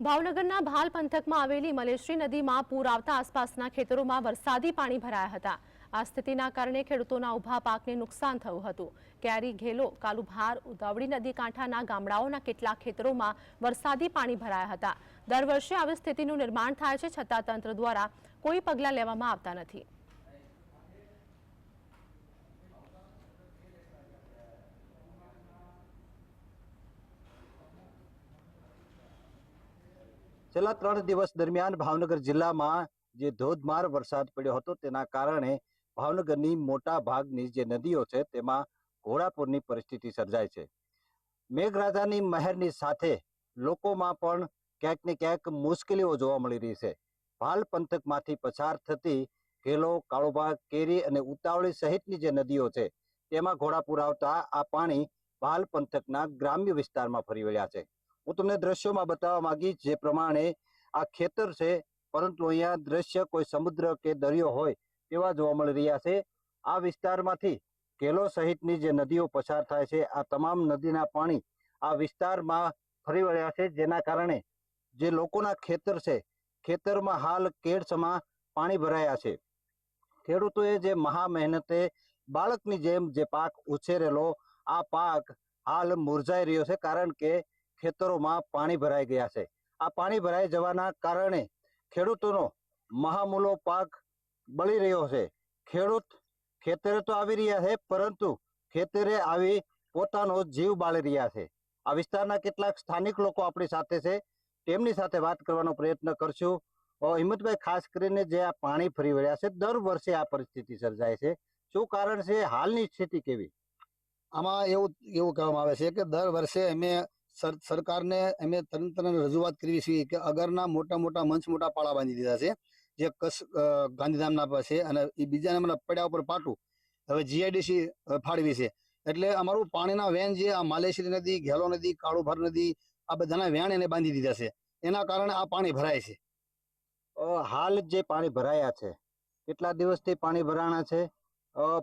ભાવનગરના ભાલ પંથકમાં આવેલી મલેશ્રી નદીમાં પૂર આવતા આસપાસના ખેતરોમાં વરસાદી પાણી ભરાયા હતા. આ સ્થિતિના કારણે ખેડૂતોના ઊભા પાકને નુકસાન થયું હતું. કેરી, ઘેલો, કાલુભાર ઉદાવડી નદી કાંઠાના ગામડાઓના કેટલાક ખેતરોમાં વરસાદી પાણી ભરાયા હતા. દર વર્ષે આવી સ્થિતિનું નિર્માણ થાય છે છતાં તંત્ર દ્વારા કોઈ પગલાં લેવામાં આવતા નથી. છેલ્લા ત્રણ દિવસ દરમિયાન ભાવનગર જિલ્લામાં જે ધોધમાર વરસાદ પડ્યો હતો, તેના કારણે ભાવનગરની મોટા ભાગની જે નદીઓ છે, તેમાં ઘોડાપૂરની પરિસ્થિતિ સર્જાય છે. મેઘરાજાની મહેરની સાથે લોકોમાં પણ ક્યાંક ને ક્યાંક મુશ્કેલીઓ જોવા મળી રહી છે. ભાલ પંથકમાંથી પસાર થતી ઘેલો, કાળોબાગ, કેરી અને ઉતાવળી સહિતની જે નદીઓ છે, તેમાં ઘોડાપૂર આવતા આ પાણી ભાલ પંથકના ગ્રામ્ય વિસ્તારમાં ફરી વળ્યા છે. હું તમને દ્રશ્યોમાં બતાવવા માંગીશ જે પ્રમાણે આ ખેતર છે, પરંતુ અહીંયા દ્રશ્ય કોઈ સમુદ્ર કે દરિયો હોય તેવા જોવા મળી રહ્યા છે. આ વિસ્તારમાંથી કેલો સહિતની જે નદીઓ પસાર થાય છે, આ તમામ નદીના પાણી આ વિસ્તારમાં ફરી વળ્યા છે, જેના કારણે જે લોકોના ખેતર છે, ખેતરમાં હાલ કેડસમાં પાણી ભરાયા છે. ખેડૂતોએ જે મહા મહેનતે બાળકની જેમ જે પાક ઉછેરેલો, આ પાક હાલ મુરઝાઈ રહ્યો છે, કારણ કે ખેતરોમાં પાણી ભરાઈ ગયા છે. આ પાણી ભરાઈ જવાના કારણે ખેડૂતોનો મહામૂલો પાક બળી રહ્યો છે. ખેડૂત ખેતરે તો આવી રહ્યા છે, પરંતુ ખેતરે આવી પોતાનો જીવ બાળી રહ્યા છે. આ વિસ્તારના કેટલાક સ્થાનિક લોકો આપણી સાથે છે. તેમની સાથે વાત કરવાનો પ્રયત્ન કરશું. હિંમતભાઈ, ખાસ કરીને જે આ પાણી ફરી વળ્યા છે, દર વર્ષે આ પરિસ્થિતિ સર્જાય છે. શું કારણ છે? હાલની સ્થિતિ કેવી? આમાં એવું એવું કહેવામાં આવે છે કે દર વર્ષે અમે સરકારને અમે તંત્રને રજૂઆત કરવી છીએ કે અગરના મોટા મોટા મંચ મોટા પાળા બાંધી દીધા છે, જે કસ ગાંધીધામના છે અને એ બીજા નંબરના પડ્યા ઉપર પાટું હવે જીઆઈડીસી ફાળવી છે. એટલે અમારું પાણીના વેન જે આ માલેશ્રી નદી, ઘેલો નદી, કાળુભર નદી, આ બધાના વેણ એને બાંધી દીધા છે. એના કારણે આ પાણી ભરાય છે. હાલ જે પાણી ભરાયા છે, કેટલા દિવસથી પાણી ભરાણા છે?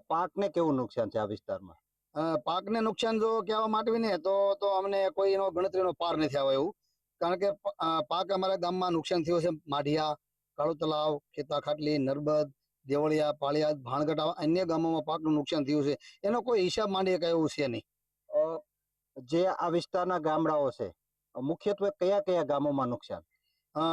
પાકને કેવું નુકસાન છે આ વિસ્તારમાં? પાકને નુકસાન જો કહેવા માંડવી ને તો તો અમને કોઈ એનો ગણતરીનો પાર નથી આવ્યો એવું. કારણ કે પાક અમારા ગામમાં નુકસાન થયું છે. માઢિયા કાળુ તલાવ ખેતા ખાટલી નર્મદ દેવળિયા પાળિયાદ ભાણગઢ આવા અન્ય ગામોમાં પાકનું નુકસાન થયું છે. એનો કોઈ હિસાબ માંડી શકાય એવું છે નહીં. જે આ વિસ્તારના ગામડાઓ છે મુખ્યત્વે કયા કયા ગામોમાં નુકસાન? અ,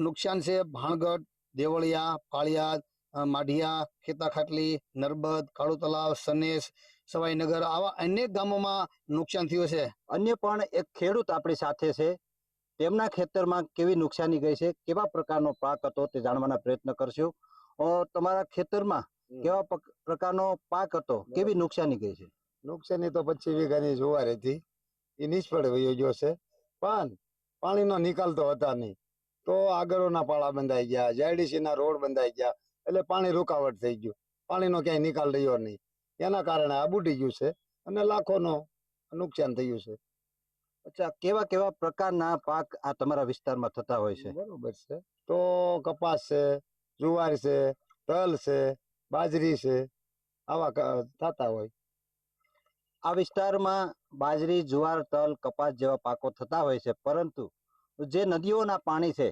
નુકસાન છે ભાણગઢ દેવળિયા પાળિયાદ માઢિયા ખેતા ખાટલી નર્મદ કાળુ તલાવ સનેસ સવાઈનગર આવા અનેક ગામોમાં નુકસાન થયું છે. અન્ય પણ એક ખેડૂત આપણી સાથે છે. તેમના ખેતરમાં કેવી નુકસાની ગઈ છે કેવા પ્રકારનો પાક હતો તે જાણવાના પ્રયત્ન કરશું. તમારા ખેતરમાં કેવા પ્રકારનો પાક હતો કેવી નુકસાની ગઈ છે? નુકસાની તો પચીસ વીઘાની જુવાર હતી એ નિષ્ફળ વયો ગયો છે. પણ પાણીનો નિકાલ તો હતા નહીં. તો આગળના પાળા બંધાઈ ગયા JIDC ના રોડ બંધાઈ ગયા. એટલે પાણી રૂકાવટ થઈ ગયું. પાણીનો ક્યાંય નિકાલ રહ્યો નહીં. એના કારણે આ બુડી ગયું છે અને લાખોનો નુકસાન થયું છે. અચ્છા કેવા કેવા પ્રકારના પાક આ તમારા વિસ્તારમાં થતા હોય છે? બરોબર છે. તો કપાસ છે જુવાર છે તલ છે બાજરી છે આવા થતા હોય. આ વિસ્તારમાં બાજરી જુવાર તલ કપાસ જેવા પાકો થતા હોય છે. પરંતુ જે નદીઓના પાણી છે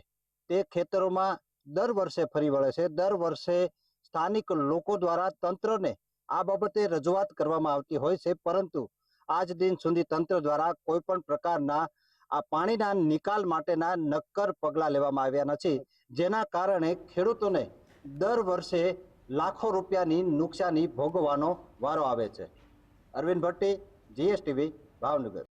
તે ખેતરોમાં દર વર્ષે ફરી વળે છે. દર વર્ષે સ્થાનિક લોકો દ્વારા તંત્રને આ બાબતે રજૂઆત કરવામાં આવતી હોય છે. પરંતુ આજ દિન સુધી તંત્ર દ્વારા કોઈ પણ પ્રકારના આ પાણીના નિકાલ માટેના નક્કર પગલાં લેવામાં આવ્યા નથી. જેના કારણે ખેડૂતોને દર વર્ષે લાખો રૂપિયાની નુકસાની ભોગવવાનો વારો આવે છે. અરવિંદ ભટ્ટી, જીએસટીવી, ભાવનગર.